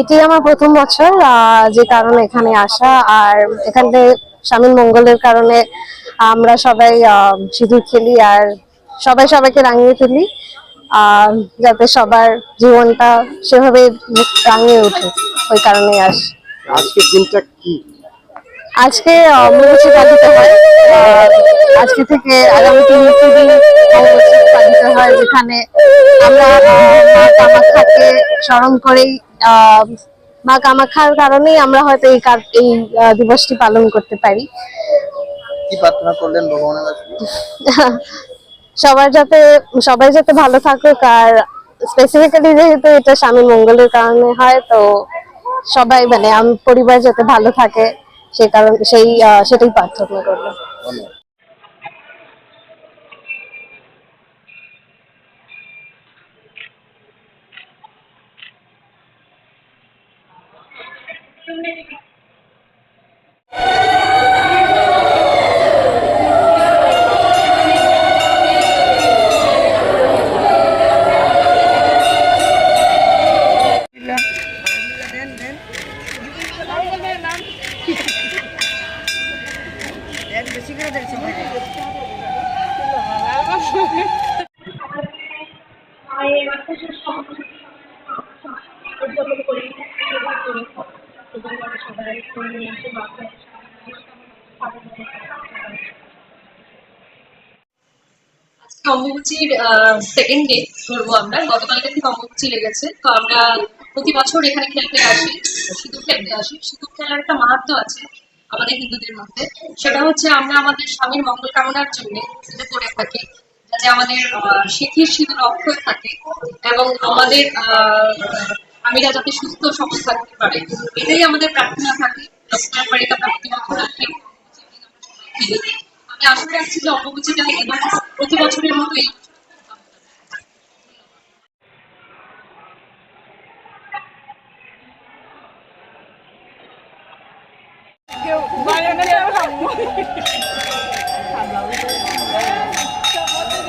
এটি আমার প্রথম বছর যে কারণে এখানে আসা। আর এখানে স্বামীর মঙ্গলের কারণে আমরা সবাই সিঁদুর খেলি আর সবাই সবাইকে রাঙিয়ে তুলি আহ, যাতে সবার জীবনটা সেভাবে রাঙিয়ে ওঠে ওই কারণে আস। আজকের দিনটা কি? আজকে অম্বুবাচী পালিত হয় আজকে থেকে আগামী তিন দিন পালিত হয় যেখানে আমরা মা কামাখ্যাকে স্মরণ করেই মা কামাখ্যার কারণেই আমরা হয়তো এই কার- এই দিবসটি পালন করতে পারি। কি প্রার্থনা করলেন ভগবানের কাছে? সবার যাতে সবাই যাতে ভালো থাকুক আর স্পেসিফিক্যালি যেহেতু এটা স্বামীর মঙ্গলের কারণে হয় তো সবাই মানে আম পরিবার যাতে ভালো থাকে সেই কারণ সেই সেটাই প্রার্থনা cümleci Ben de sigara dersim. আজকে অম্বুবাচীর সেকেন্ড ডে ধরবো আমরা। গতকালকে থেকে অম্বুবাচী লেগেছে। তো আমরা প্রতি বছর এখানে খেলতে আসি সিঁদুর খেলতে আসি। সিঁদুর খেলার একটা মাহাত্ম আছে আমাদের হিন্দুদের মধ্যে। সেটা হচ্ছে আমরা আমাদের স্বামীর মঙ্গল কামনার জন্য এটা করে থাকি যাতে আমাদের সিথির সিঁদুর অক্ষয় থাকে এবং আমাদের আহ, স্বামীরা যাতে সুস্থ সবল থাকতে পারে। এটাই আমাদের প্রার্থনা থাকে। বাড়িতে আমরা প্রতি বছর আসি আমি আশা রাখছি যে অম্বুবাচীটা এবার প্রতি বছরের মতো এই বছর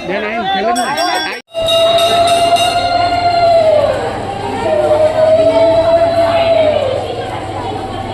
Yan ay, kailan na?